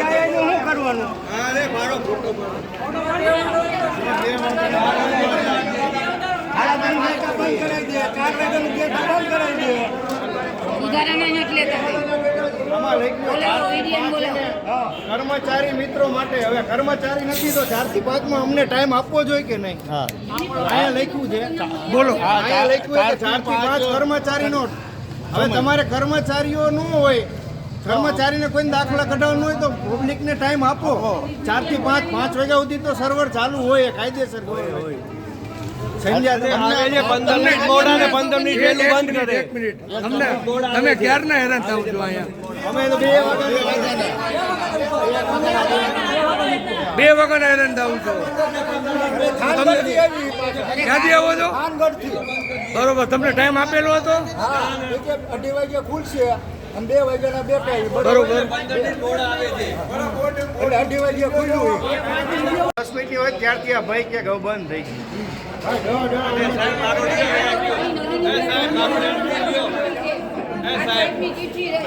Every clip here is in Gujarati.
જાય એનું શું કરવાનું કર્મચારી મિત્રો માટે હવે કર્મચારી નથી તો ચારથી પાંચમાં અમને ટાઈમ આપવો જોઈએ કે નહીં? અહીંયા લખ્યું છે. બોલો. અહીંયા લખ્યું છે ચારથી પાંચ કર્મચારીનો. હવે તમારે કર્મચારીઓ ન હોય કર્મચારીને કોઈ દાખલા કઢાવવાનું હોય તો પબ્લિકને ટાઈમ આપો. ચારથી પાંચ પાંચ વાગ્યા સુધી તો સર્વર ચાલુ હોય કાયદેસર હોય. તમે? ક્યારના હેરાન થાવ છો અહીંયા? બે બે વગર હેરાન થાવ છો. ક્યાંથી આવો છો? બરોબર તમને ટાઈમ આપેલો હતો? અઢી વાગ્યા ખુલશે. અને બે વાગ્યાના બે ટાઈમ બરોબર. એટલે અઢી વાગ્યા ખુલ્લું હોય. દસ મિનિટ હોય ત્યારથી આ ભાઈ કે ઘઉં બંધ થઈ.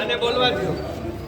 અને બોલવા દો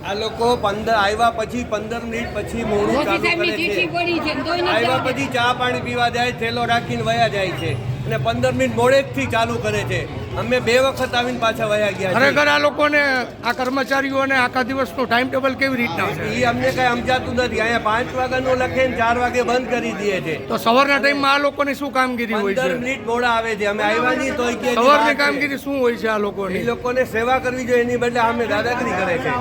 આ લોકો પંદર આવ્યા પછી પંદર મિનિટ પછી મોડું ચાલુ કરે છે. પડી છે તોય નથી આવ્યા પછી ચા પાણી પીવા જાય થેલો રાખીને વયા જાય છે. અને પંદર મિનિટ મોડેથી ચાલુ કરે છે. અમે બે વખત આવીને પાછા વયા ગયા ખરેખર આ લોકોને આ કર્મચારીઓને આખા દિવસનો ટાઈમ ટેબલ કેવી રીતના એ અમને કઈ સમજાતું નથી. અહીંયા પાંચ વાગ્યાનું લખે ને ચાર વાગે બંધ કરી દે છે. તો સવારના ટાઈમમાં આ લોકોની શું કામગીરી હોય છે? મિનિટ મોડા આવે છે. અમે આવ્યા નહીં તો કે સવારની કામગીરી શું હોય છે આ એ લોકોને સેવા કરવી જોઈએ એની બદલે અમે દાદાગીરી કરે છે.